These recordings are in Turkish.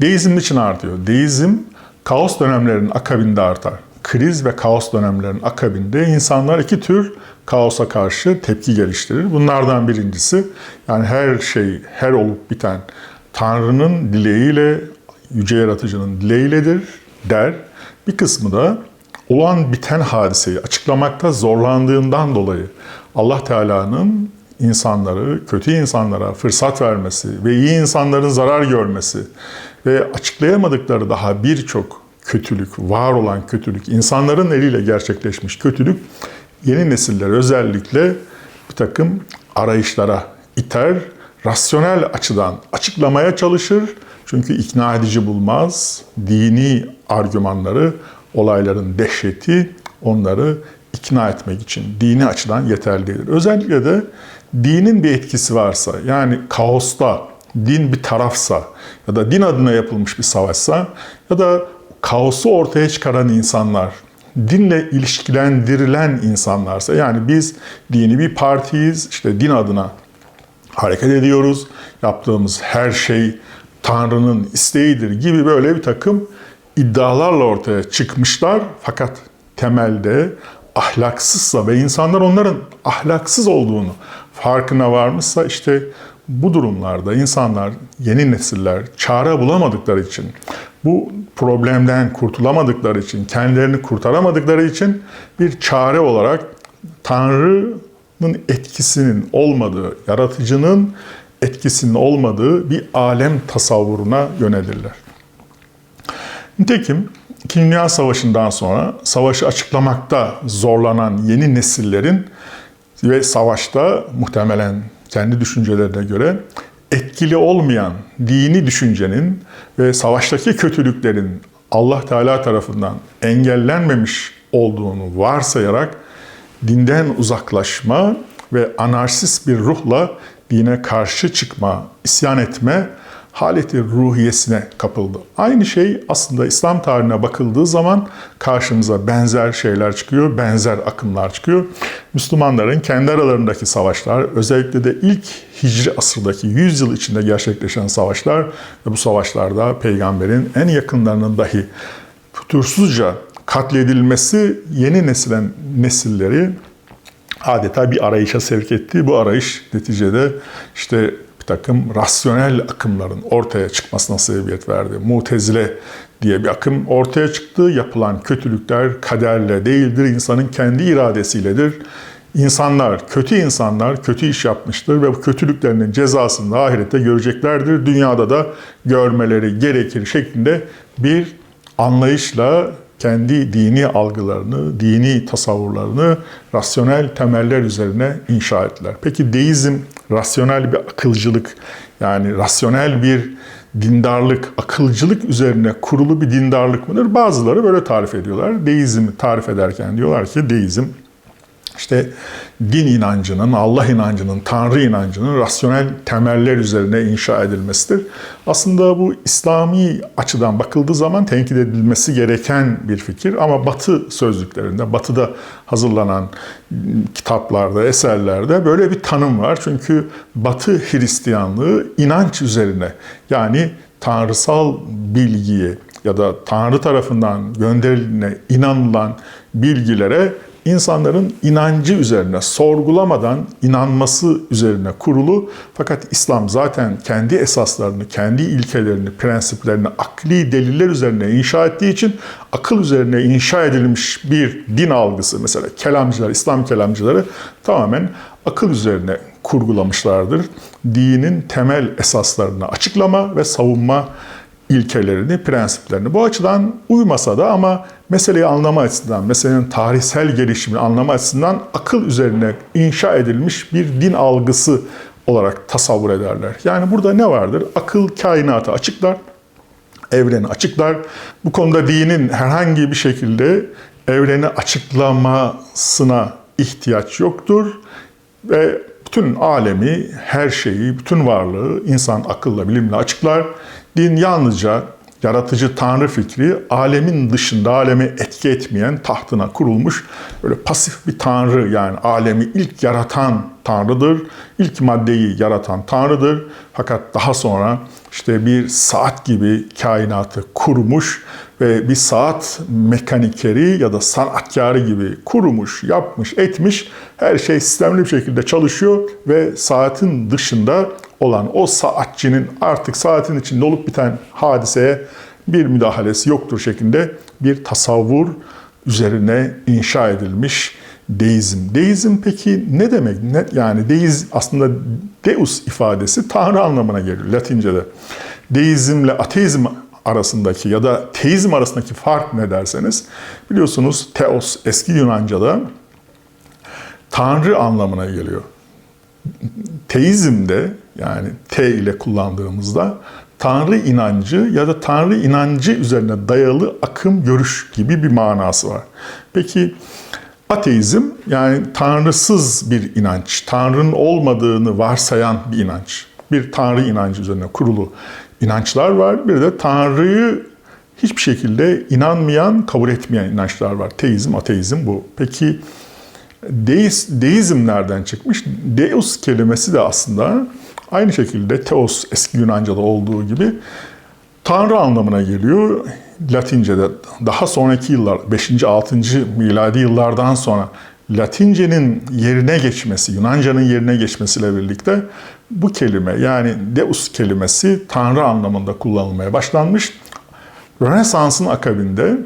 Deizm niçin artıyor? Deizm kaos dönemlerinin akabinde artar. Kriz ve kaos dönemlerinin akabinde insanlar iki tür kaosa karşı tepki geliştirir. Bunlardan birincisi yani her şey, her olup biten Tanrı'nın dileğiyle, yüce yaratıcının dileğiyledir der. Bir kısmı da olan biten hadiseyi açıklamakta zorlandığından dolayı Allah Teala'nın insanları, kötü insanlara fırsat vermesi ve iyi insanların zarar görmesi ve açıklayamadıkları daha birçok kötülük, var olan kötülük, insanların eliyle gerçekleşmiş kötülük yeni nesiller özellikle bir takım arayışlara iter, rasyonel açıdan açıklamaya çalışır. Çünkü ikna edici bulmaz, dini argümanları, olayların dehşeti onları ikna etmek için dini açıdan yeterlidir. Özellikle de dinin bir etkisi varsa, yani kaosta din bir tarafsa ya da din adına yapılmış bir savaşsa ya da kaosu ortaya çıkaran insanlar, dinle ilişkilendirilen insanlarsa yani biz dini bir partiyiz, işte din adına hareket ediyoruz, yaptığımız her şey Tanrı'nın isteğidir gibi böyle bir takım iddialarla ortaya çıkmışlar. Fakat temelde ahlaksızsa ve insanlar onların ahlaksız olduğunu farkına varmışsa işte bu durumlarda insanlar, yeni nesiller çare bulamadıkları için, bu problemden kurtulamadıkları için, kendilerini kurtaramadıkları için bir çare olarak Tanrı'nın etkisinin olmadığı, yaratıcının etkisinin olmadığı bir alem tasavvuruna yönelirler. Nitekim İkinci Dünya Savaşı'ndan sonra savaşı açıklamakta zorlanan yeni nesillerin ve savaşta muhtemelen kendi düşüncelerine göre etkili olmayan dini düşüncenin ve savaştaki kötülüklerin Allah Teala tarafından engellenmemiş olduğunu varsayarak dinden uzaklaşma ve anarşist bir ruhla dine karşı çıkma, isyan etme haleti ruhiyesine kapıldı. Aynı şey aslında İslam tarihine bakıldığı zaman karşımıza benzer şeyler çıkıyor, benzer akımlar çıkıyor. Müslümanların kendi aralarındaki savaşlar, özellikle de ilk Hicri asırdaki 100 yıl içinde gerçekleşen savaşlar ve bu savaşlarda peygamberin en yakınlarının dahi fütursuzca katledilmesi yeni nesilen nesilleri adeta bir arayışa sevk etti. Bu arayış neticede işte takım rasyonel akımların ortaya çıkmasına sebebiyet verdi. Mutezile diye bir akım ortaya çıktı. Yapılan kötülükler kaderle değildir, insanın kendi iradesiyledir. İnsanlar, kötü insanlar kötü iş yapmıştır ve bu kötülüklerinin cezasını da ahirette göreceklerdir. Dünyada da görmeleri gerekir şeklinde bir anlayışla kendi dini algılarını, dini tasavvurlarını rasyonel temeller üzerine inşa ettiler. Peki deizm rasyonel bir akılcılık yani rasyonel bir dindarlık, akılcılık üzerine kurulu bir dindarlık mıdır? Bazıları böyle tarif ediyorlar. Deizmi tarif ederken diyorlar ki deizm işte din inancının, Allah inancının, Tanrı inancının rasyonel temeller üzerine inşa edilmesidir. Aslında bu İslami açıdan bakıldığı zaman tenkit edilmesi gereken bir fikir ama Batı sözlüklerinde, Batı'da hazırlanan kitaplarda, eserlerde böyle bir tanım var. Çünkü Batı Hristiyanlığı inanç üzerine yani tanrısal bilgiye ya da Tanrı tarafından gönderilene inanılan bilgilere insanların inancı üzerine, sorgulamadan inanması üzerine kurulu. Fakat İslam zaten kendi esaslarını, kendi ilkelerini, prensiplerini akli deliller üzerine inşa ettiği için akıl üzerine inşa edilmiş bir din algısı mesela kelamcılar, İslam kelamcıları tamamen akıl üzerine kurgulamışlardır. Dinin temel esaslarını açıklama ve savunma ilkelerini, prensiplerini. Bu açıdan uymasa da ama meseleyi anlama açısından, meselenin tarihsel gelişimini anlama açısından akıl üzerine inşa edilmiş bir din algısı olarak tasavvur ederler. Yani burada ne vardır? Akıl kainatı açıklar, evreni açıklar. Bu konuda dinin herhangi bir şekilde evreni açıklamasına ihtiyaç yoktur ve bütün alemi, her şeyi, bütün varlığı insan akılla, bilimle açıklar. Din yalnızca yaratıcı tanrı fikri alemin dışında alemi etki etmeyen tahtına kurulmuş böyle pasif bir tanrı yani alemi ilk yaratan tanrıdır. İlk maddeyi yaratan tanrıdır. Fakat daha sonra işte bir saat gibi kainatı kurmuş ve bir saat mekanikeri ya da sanatkarı gibi kurmuş, yapmış, etmiş. Her şey sistemli bir şekilde çalışıyor ve saatin dışında olan o saatçinin artık saatin içinde olup biten hadiseye bir müdahalesi yoktur şeklinde bir tasavvur üzerine inşa edilmiş deizm. Deizm peki ne demek? Ne, yani deiz aslında deus ifadesi tanrı anlamına geliyor Latince'de. Deizmle ateizm arasındaki ya da teizm arasındaki fark ne derseniz biliyorsunuz teos eski Yunanca'da tanrı anlamına geliyor. Teizmde yani T ile kullandığımızda Tanrı inancı ya da Tanrı inancı üzerine dayalı akım görüş gibi bir manası var. Peki ateizm yani tanrısız bir inanç, Tanrı'nın olmadığını varsayan bir inanç. Bir Tanrı inancı üzerine kurulu inançlar var. Bir de Tanrı'yı hiçbir şekilde inanmayan, kabul etmeyen inançlar var. Teizm, ateizm bu. Peki deis, deizm nereden çıkmış? Deus kelimesi de aslında aynı şekilde teos eski Yunanca'da olduğu gibi Tanrı anlamına geliyor. Latince'de daha sonraki yıllar 5. 6. miladi yıllardan sonra Latince'nin yerine geçmesi, Yunanca'nın yerine geçmesiyle birlikte bu kelime yani Deus kelimesi Tanrı anlamında kullanılmaya başlanmış. Rönesans'ın akabinde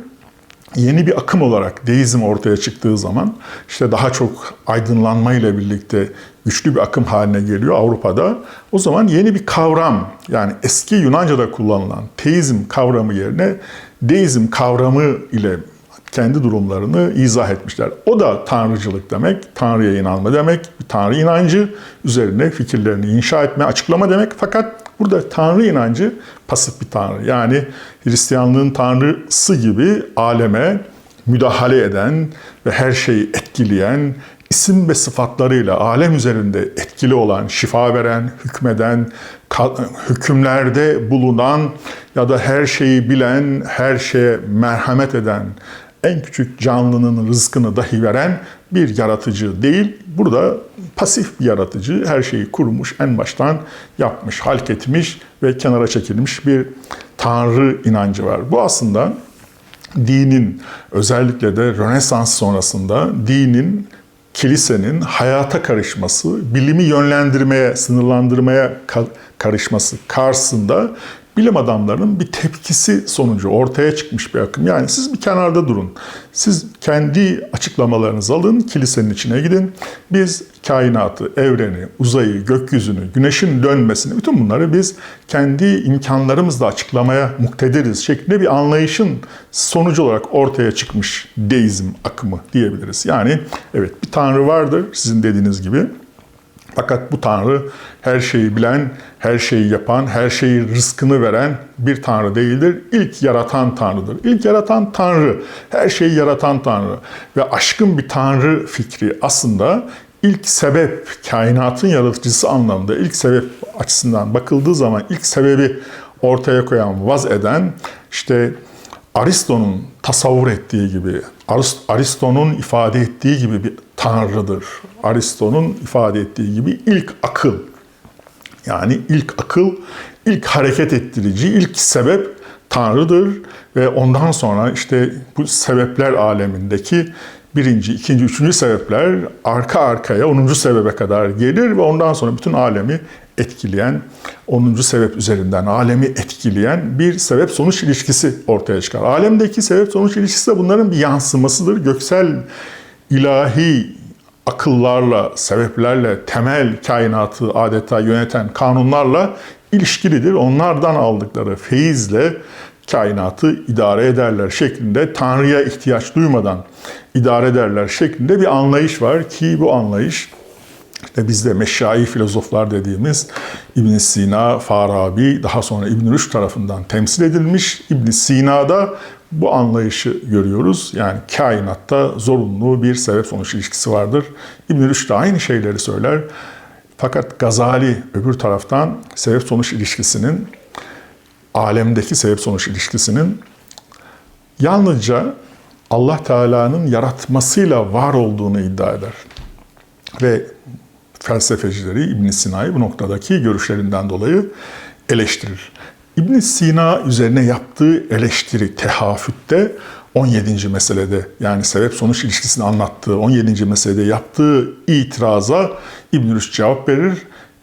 yeni bir akım olarak deizm ortaya çıktığı zaman işte daha çok aydınlanma ile birlikte güçlü bir akım haline geliyor Avrupa'da. O zaman yeni bir kavram yani eski Yunanca'da kullanılan teizm kavramı yerine deizm kavramı ile kendi durumlarını izah etmişler. O da tanrıcılık demek, tanrıya inanma demek, tanrı inancı üzerine fikirlerini inşa etme, açıklama demek. Fakat burada tanrı inancı pasif bir tanrı. Yani Hristiyanlığın tanrısı gibi aleme müdahale eden ve her şeyi etkileyen, isim ve sıfatlarıyla alem üzerinde etkili olan, şifa veren, hükmeden, hükümlerde bulunan ya da her şeyi bilen, her şeye merhamet eden, en küçük canlının rızkını dahi veren bir yaratıcı değil. Burada pasif bir yaratıcı, her şeyi kurmuş, en baştan yapmış, halk etmiş ve kenara çekilmiş bir tanrı inancı var. Bu aslında dinin özellikle de Rönesans sonrasında dinin kilisenin hayata karışması, bilimi yönlendirmeye, sınırlandırmaya karışması karşısında bilim adamlarının bir tepkisi sonucu ortaya çıkmış bir akım. Yani siz bir kenarda durun. Siz kendi açıklamalarınızı alın, kilisenin içine gidin. Biz kainatı, evreni, uzayı, gökyüzünü, güneşin dönmesini, bütün bunları biz kendi imkanlarımızla açıklamaya muktediriz şeklinde bir anlayışın sonucu olarak ortaya çıkmış deizm akımı diyebiliriz. Yani evet bir tanrı vardır sizin dediğiniz gibi. Fakat bu Tanrı her şeyi bilen, her şeyi yapan, her şeyi rızkını veren bir Tanrı değildir. İlk yaratan Tanrı'dır. İlk yaratan Tanrı, her şeyi yaratan Tanrı ve aşkın bir Tanrı fikri aslında ilk sebep, kainatın yaratıcısı anlamında ilk sebep açısından bakıldığı zaman ilk sebebi ortaya koyan, vaz eden işte Aristo'nun tasavvur ettiği gibi, Aristo'nun ifade ettiği gibi bir tanrıdır. Aristo'nun ifade ettiği gibi ilk akıl. Yani ilk akıl, ilk hareket ettirici, ilk sebep tanrıdır ve ondan sonra işte bu sebepler alemindeki birinci, ikinci, üçüncü sebepler arka arkaya onuncu sebebe kadar gelir ve ondan sonra bütün alemi etkileyen, 10. sebep üzerinden alemi etkileyen bir sebep-sonuç ilişkisi ortaya çıkar. Alemdeki sebep-sonuç ilişkisi de bunların bir yansımasıdır. Göksel, ilahi akıllarla, sebeplerle, temel kainatı adeta yöneten kanunlarla ilişkilidir. Onlardan aldıkları feyizle kainatı idare ederler şeklinde Tanrı'ya ihtiyaç duymadan idare ederler şeklinde bir anlayış var ki bu anlayış işte bizde meşai filozoflar dediğimiz İbn Sina, Farabi, daha sonra İbn Rüşd tarafından temsil edilmiş. İbn Sina'da bu anlayışı görüyoruz. Yani kainatta zorunlu bir sebep-sonuç ilişkisi vardır. İbn Rüşd de aynı şeyleri söyler. Fakat Gazali öbür taraftan sebep-sonuç ilişkisinin, alemdeki sebep-sonuç ilişkisinin yalnızca Allah Teala'nın yaratmasıyla var olduğunu iddia eder. Ve felsefecileri İbn Sina'yı bu noktadaki görüşlerinden dolayı eleştirir. ibn Sina üzerine yaptığı eleştiri tehafütte 17. meselede yani sebep sonuç ilişkisini anlattığı 17. meselede yaptığı itiraza İbn Rüşd cevap verir.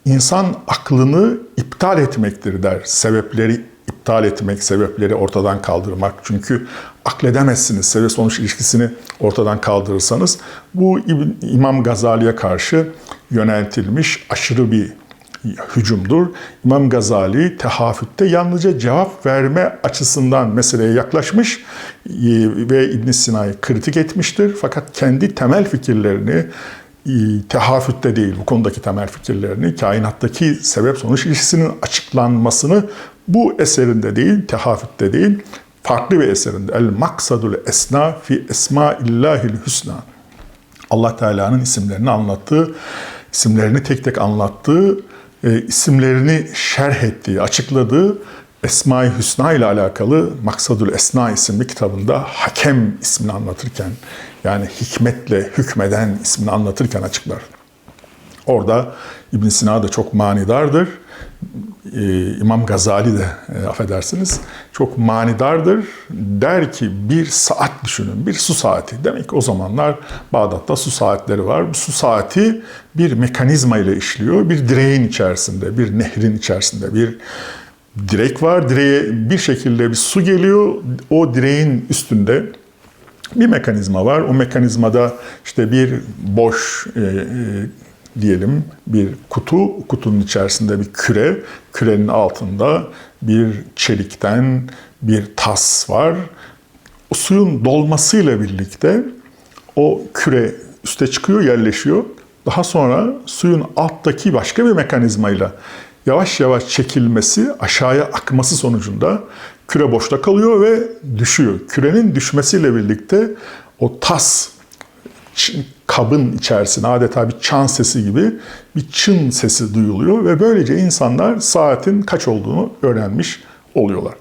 İnsan aklını iptal etmektir der. Sebepleri iptal etmek, sebepleri ortadan kaldırmak. Çünkü akledemezsiniz sebep sonuç ilişkisini ortadan kaldırırsanız. Bu İmam Gazali'ye karşı yöneltilmiş aşırı bir hücumdur. İmam Gazali tehafütte yalnızca cevap verme açısından meseleye yaklaşmış e, ve İbn Sina'yı kritik etmiştir. Fakat kendi temel fikirlerini e, tehafütte değil, bu konudaki temel fikirlerini, kainattaki sebep sonuç ilişkisinin açıklanmasını bu eserinde değil, tehafütte değil, farklı bir eserinde. El maksadul esna fi esma illahil hüsna. Allah Teala'nın isimlerini anlattığı, isimlerini tek tek anlattığı, e, isimlerini şerh ettiği, açıkladığı Esma-i Hüsna ile alakalı Maksadul Esna isimli kitabında hakem ismini anlatırken yani hikmetle hükmeden ismini anlatırken açıklar. Orada İbn Sina da çok manidardır. Ee, İmam Gazali de e, affedersiniz çok manidardır. Der ki bir saat düşünün, bir su saati. Demek ki o zamanlar Bağdat'ta su saatleri var. Bu su saati bir mekanizma ile işliyor. Bir direğin içerisinde, bir nehrin içerisinde bir direk var. Direğe bir şekilde bir su geliyor. O direğin üstünde bir mekanizma var. O mekanizmada işte bir boş e, e, diyelim bir kutu, kutunun içerisinde bir küre, kürenin altında bir çelikten bir tas var. O suyun dolmasıyla birlikte o küre üste çıkıyor, yerleşiyor. Daha sonra suyun alttaki başka bir mekanizmayla yavaş yavaş çekilmesi, aşağıya akması sonucunda küre boşta kalıyor ve düşüyor. Kürenin düşmesiyle birlikte o tas kabın içerisine adeta bir çan sesi gibi bir çın sesi duyuluyor ve böylece insanlar saatin kaç olduğunu öğrenmiş oluyorlar.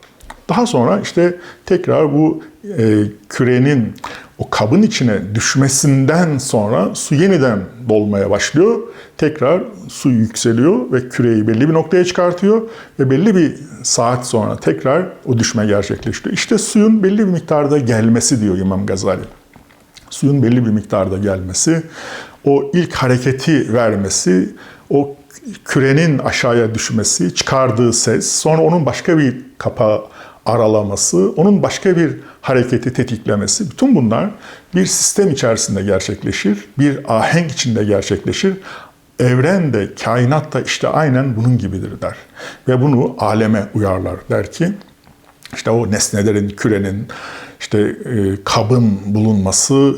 Daha sonra işte tekrar bu e, kürenin o kabın içine düşmesinden sonra su yeniden dolmaya başlıyor. Tekrar su yükseliyor ve küreyi belli bir noktaya çıkartıyor ve belli bir saat sonra tekrar o düşme gerçekleşiyor. İşte suyun belli bir miktarda gelmesi diyor İmam Gazali suyun belli bir miktarda gelmesi, o ilk hareketi vermesi, o kürenin aşağıya düşmesi, çıkardığı ses, sonra onun başka bir kapağı aralaması, onun başka bir hareketi tetiklemesi, bütün bunlar bir sistem içerisinde gerçekleşir, bir ahenk içinde gerçekleşir. Evren de, kainat da işte aynen bunun gibidir der. Ve bunu aleme uyarlar der ki, işte o nesnelerin, kürenin, işte e, kabın bulunması,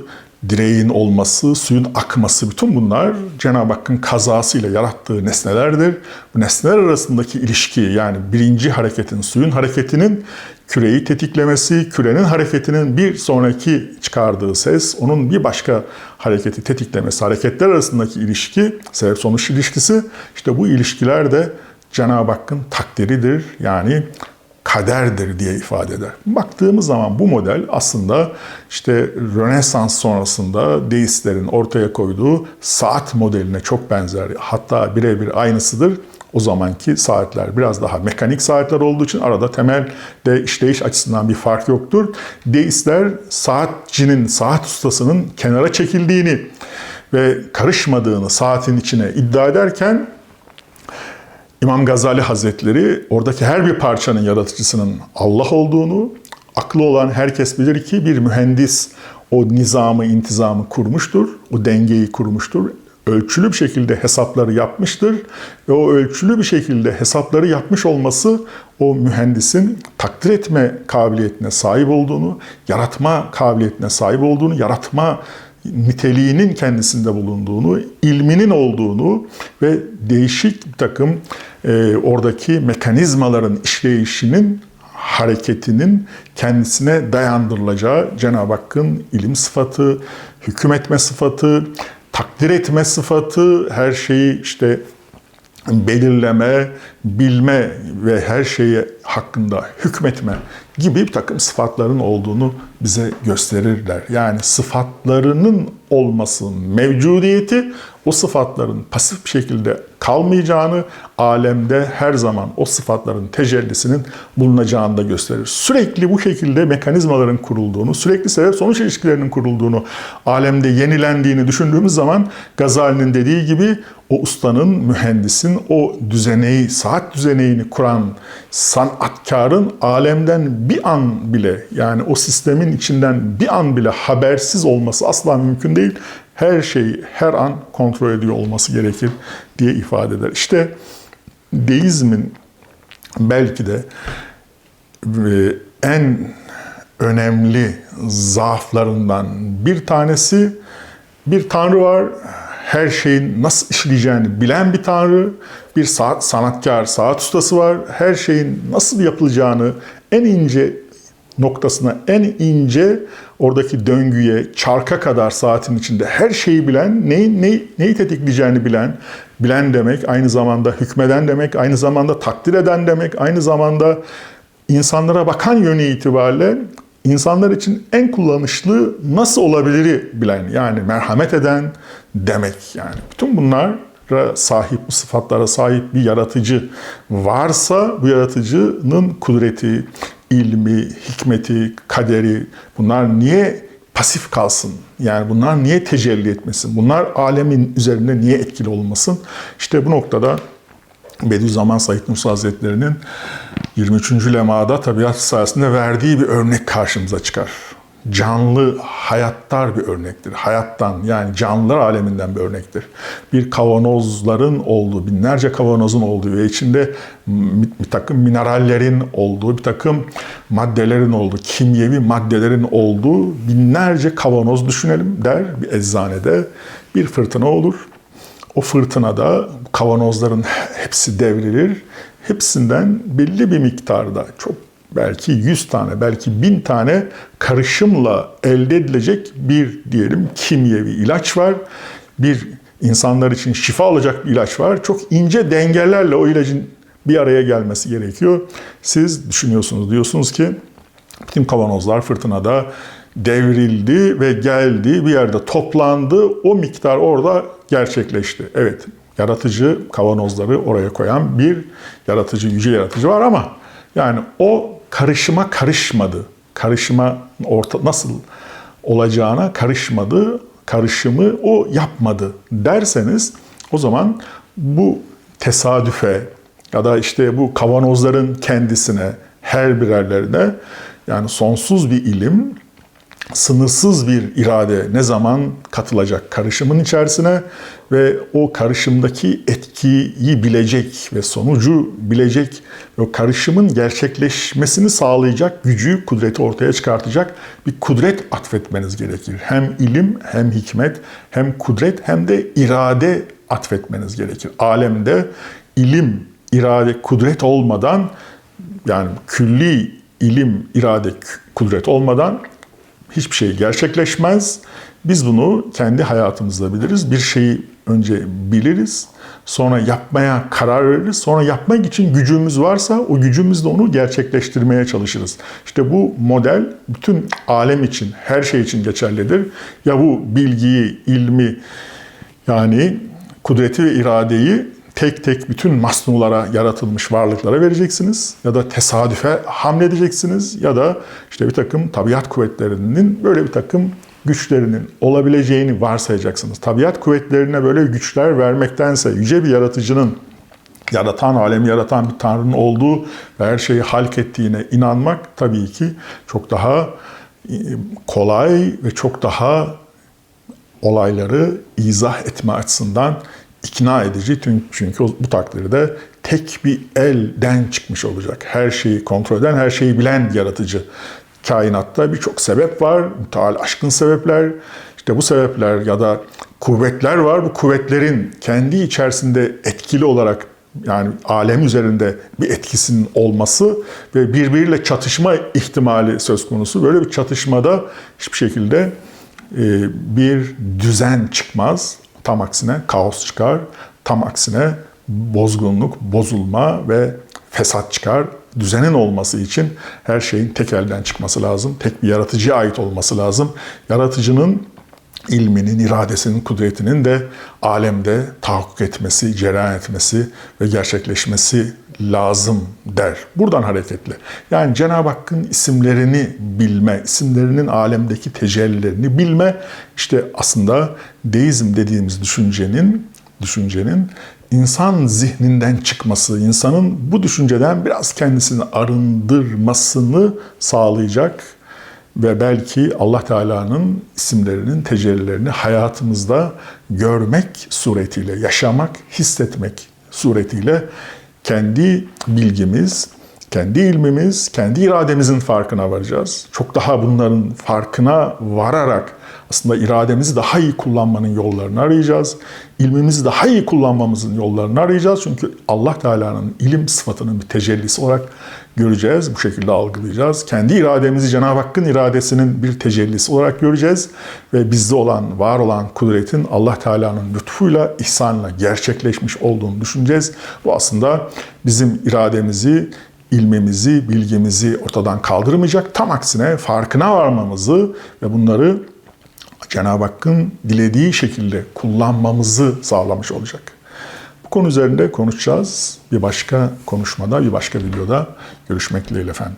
direğin olması, suyun akması bütün bunlar Cenab-ı Hakk'ın kazasıyla yarattığı nesnelerdir. Bu nesneler arasındaki ilişki yani birinci hareketin, suyun hareketinin küreyi tetiklemesi, kürenin hareketinin bir sonraki çıkardığı ses, onun bir başka hareketi tetiklemesi, hareketler arasındaki ilişki, sebep sonuç ilişkisi, işte bu ilişkiler de Cenab-ı Hakk'ın takdiridir. Yani kaderdir diye ifade eder. Baktığımız zaman bu model aslında işte Rönesans sonrasında deistlerin ortaya koyduğu saat modeline çok benzer. Hatta birebir aynısıdır. O zamanki saatler biraz daha mekanik saatler olduğu için arada temel de işleyiş açısından bir fark yoktur. Deistler saatçinin, saat ustasının kenara çekildiğini ve karışmadığını saatin içine iddia ederken İmam Gazali Hazretleri oradaki her bir parçanın yaratıcısının Allah olduğunu, aklı olan herkes bilir ki bir mühendis o nizamı, intizamı kurmuştur, o dengeyi kurmuştur. Ölçülü bir şekilde hesapları yapmıştır ve o ölçülü bir şekilde hesapları yapmış olması o mühendisin takdir etme kabiliyetine sahip olduğunu, yaratma kabiliyetine sahip olduğunu, yaratma niteliğinin kendisinde bulunduğunu, ilminin olduğunu ve değişik bir takım e, oradaki mekanizmaların işleyişinin hareketinin kendisine dayandırılacağı Cenab-ı Hakk'ın ilim sıfatı, hükmetme sıfatı, takdir etme sıfatı, her şeyi işte belirleme, bilme ve her şeyi hakkında hükmetme gibi bir takım sıfatların olduğunu bize gösterirler. Yani sıfatlarının olması, mevcudiyeti o sıfatların pasif bir şekilde kalmayacağını, alemde her zaman o sıfatların tecellisinin bulunacağını da gösterir. Sürekli bu şekilde mekanizmaların kurulduğunu, sürekli sebep sonuç ilişkilerinin kurulduğunu, alemde yenilendiğini düşündüğümüz zaman Gazali'nin dediği gibi o ustanın, mühendisin, o düzeneyi, saat düzeneyini kuran sanatkarın alemden bir an bile yani o sistemin içinden bir an bile habersiz olması asla mümkün değil. Her şeyi her an kontrol ediyor olması gerekir diye ifade eder. İşte deizmin belki de e, en önemli zaaflarından bir tanesi bir tanrı var. Her şeyin nasıl işleyeceğini bilen bir tanrı, bir saat, sanatkar, saat ustası var. Her şeyin nasıl yapılacağını en ince noktasına, en ince oradaki döngüye, çarka kadar saatin içinde her şeyi bilen, neyi, neyi, neyi tetikleyeceğini bilen, bilen demek, aynı zamanda hükmeden demek, aynı zamanda takdir eden demek, aynı zamanda insanlara bakan yönü itibariyle insanlar için en kullanışlı nasıl olabiliri bilen, yani merhamet eden demek yani. Bütün bunlar sahip, bu sıfatlara sahip bir yaratıcı varsa bu yaratıcının kudreti, ilmi, hikmeti, kaderi bunlar niye pasif kalsın? Yani bunlar niye tecelli etmesin? Bunlar alemin üzerinde niye etkili olmasın? İşte bu noktada Bediüzzaman Said Nursi Hazretleri'nin 23. lemada tabiat sayesinde verdiği bir örnek karşımıza çıkar canlı, hayattar bir örnektir. Hayattan yani canlılar aleminden bir örnektir. Bir kavanozların olduğu, binlerce kavanozun olduğu ve içinde bir takım minerallerin olduğu, bir takım maddelerin olduğu, kimyevi maddelerin olduğu binlerce kavanoz düşünelim der bir eczanede. Bir fırtına olur. O fırtınada kavanozların hepsi devrilir. Hepsinden belli bir miktarda çok belki 100 tane, belki 1000 tane karışımla elde edilecek bir diyelim kimyevi ilaç var. Bir insanlar için şifa olacak bir ilaç var. Çok ince dengelerle o ilacın bir araya gelmesi gerekiyor. Siz düşünüyorsunuz, diyorsunuz ki bütün kavanozlar fırtınada devrildi ve geldi bir yerde toplandı. O miktar orada gerçekleşti. Evet, yaratıcı kavanozları oraya koyan bir yaratıcı, yüce yaratıcı var ama yani o karışıma karışmadı. Karışıma orta nasıl olacağına karışmadı. Karışımı o yapmadı derseniz o zaman bu tesadüfe ya da işte bu kavanozların kendisine her birerlerine yani sonsuz bir ilim sınırsız bir irade ne zaman katılacak karışımın içerisine ve o karışımdaki etkiyi bilecek ve sonucu bilecek ve o karışımın gerçekleşmesini sağlayacak gücü, kudreti ortaya çıkartacak bir kudret atfetmeniz gerekir. Hem ilim hem hikmet hem kudret hem de irade atfetmeniz gerekir. Alemde ilim, irade, kudret olmadan yani külli ilim, irade, kudret olmadan hiçbir şey gerçekleşmez. Biz bunu kendi hayatımızda biliriz. Bir şeyi önce biliriz, sonra yapmaya karar veririz, sonra yapmak için gücümüz varsa o gücümüzle onu gerçekleştirmeye çalışırız. İşte bu model bütün alem için, her şey için geçerlidir. Ya bu bilgiyi, ilmi yani kudreti ve iradeyi tek tek bütün masnulara, yaratılmış varlıklara vereceksiniz. Ya da tesadüfe hamledeceksiniz. Ya da işte bir takım tabiat kuvvetlerinin böyle bir takım güçlerinin olabileceğini varsayacaksınız. Tabiat kuvvetlerine böyle güçler vermektense yüce bir yaratıcının yaratan, alemi yaratan bir Tanrı'nın olduğu ve her şeyi halk ettiğine inanmak tabii ki çok daha e, kolay ve çok daha olayları izah etme açısından ikna edici çünkü bu takdirde tek bir elden çıkmış olacak. Her şeyi kontrol eden, her şeyi bilen yaratıcı. Kainatta birçok sebep var, müteal aşkın sebepler. İşte bu sebepler ya da kuvvetler var. Bu kuvvetlerin kendi içerisinde etkili olarak yani alem üzerinde bir etkisinin olması ve birbiriyle çatışma ihtimali söz konusu. Böyle bir çatışmada hiçbir şekilde bir düzen çıkmaz. Tam aksine kaos çıkar. Tam aksine bozgunluk, bozulma ve fesat çıkar. düzenin olması için her şeyin tek elden çıkması lazım. Tek bir yaratıcıya ait olması lazım. Yaratıcının ilminin, iradesinin, kudretinin de alemde tahakkuk etmesi, cereyan etmesi ve gerçekleşmesi lazım der. Buradan hareketle. Yani Cenab-ı Hakk'ın isimlerini bilme, isimlerinin alemdeki tecellilerini bilme, işte aslında deizm dediğimiz düşüncenin düşüncenin insan zihninden çıkması, insanın bu düşünceden biraz kendisini arındırmasını sağlayacak ve belki Allah Teala'nın isimlerinin tecellilerini hayatımızda görmek suretiyle, yaşamak, hissetmek suretiyle kendi bilgimiz, kendi ilmimiz, kendi irademizin farkına varacağız. Çok daha bunların farkına vararak aslında irademizi daha iyi kullanmanın yollarını arayacağız. İlmimizi daha iyi kullanmamızın yollarını arayacağız. Çünkü Allah Teala'nın ilim sıfatının bir tecellisi olarak göreceğiz. Bu şekilde algılayacağız. Kendi irademizi Cenab-ı Hakk'ın iradesinin bir tecellisi olarak göreceğiz. Ve bizde olan, var olan kudretin Allah Teala'nın lütfuyla, ihsanla gerçekleşmiş olduğunu düşüneceğiz. Bu aslında bizim irademizi, ilmimizi, bilgimizi ortadan kaldırmayacak. Tam aksine farkına varmamızı ve bunları Cenab-ı Hakk'ın dilediği şekilde kullanmamızı sağlamış olacak. Bu konu üzerinde konuşacağız. Bir başka konuşmada, bir başka videoda görüşmek dileğiyle efendim.